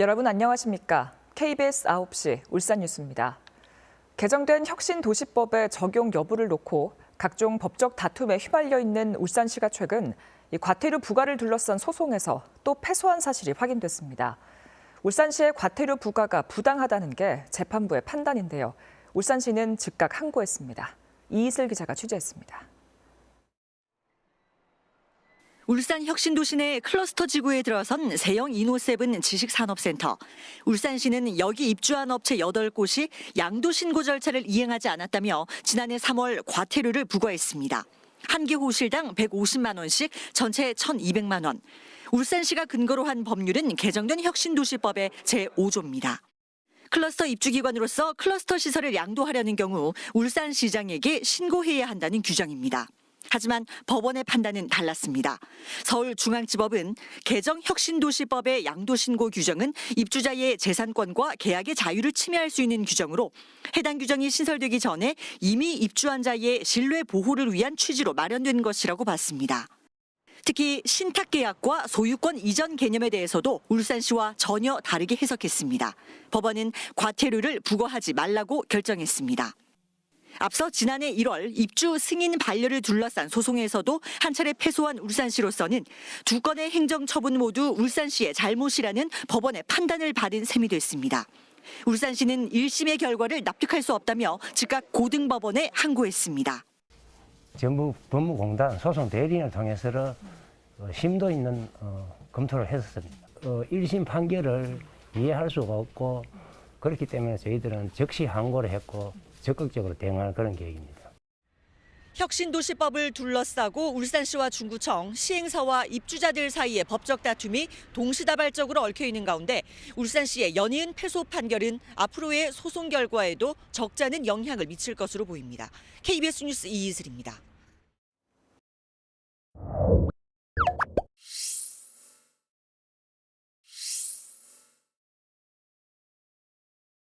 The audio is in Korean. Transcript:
여러분 안녕하십니까? KBS 9시 울산 뉴스입니다. 개정된 혁신도시법의 적용 여부를 놓고 각종 법적 다툼에 휘말려 있는 울산시가 최근 이 과태료 부과를 둘러싼 소송에서 또 패소한 사실이 확인됐습니다. 울산시의 과태료 부과가 부당하다는 게 재판부의 판단인데요. 울산시는 즉각 항고했습니다. 이희슬 기자가 취재했습니다. 울산 혁신도시 내 클러스터 지구에 들어선 세영 이노세븐 지식산업센터. 울산시는 여기 입주한 업체 8곳이 양도 신고 절차를 이행하지 않았다며 지난해 3월 과태료를 부과했습니다. 한 개 호실당 150만 원씩 전체 1,200만 원. 울산시가 근거로 한 법률은 개정된 혁신도시법의 제5조입니다. 클러스터 입주기관으로서 클러스터 시설을 양도하려는 경우 울산시장에게 신고해야 한다는 규정입니다. 하지만 법원의 판단은 달랐습니다. 서울중앙지법은 개정 혁신도시법의 양도신고 규정은 입주자의 재산권과 계약의 자유를 침해할 수 있는 규정으로 해당 규정이 신설되기 전에 이미 입주한 자의 신뢰 보호를 위한 취지로 마련된 것이라고 봤습니다. 특히 신탁 계약과 소유권 이전 개념에 대해서도 울산시와 전혀 다르게 해석했습니다. 법원은 과태료를 부과하지 말라고 결정했습니다. 앞서 지난해 1월 입주 승인 반려를 둘러싼 소송에서도 한 차례 패소한 울산시로서는 두 건의 행정 처분 모두 울산시의 잘못이라는 법원의 판단을 받은 셈이 됐습니다. 울산시는 1심의 결과를 납득할 수 없다며 즉각 고등법원에 항고했습니다. 전부 법무공단 소송 대리인을 통해서 어, 심도 있는 어, 검토를 했었습니다. 어, 1심 판결을 이해할 수가 없고 그렇기 때문에 저희들은 즉시 항고를 했고 적극적으로 대응하는 그런 계획입니다. 혁신도시법을 둘러싸고 울산시와 중구청, 시행사와 입주자들 사이의 법적 다툼이 동시다발적으로 얽혀 있는 가운데 울산시의 연이은 패소 판결은 앞으로의 소송 결과에도 적잖은 영향을 미칠 것으로 보입니다. KBS 뉴스 이희슬입니다.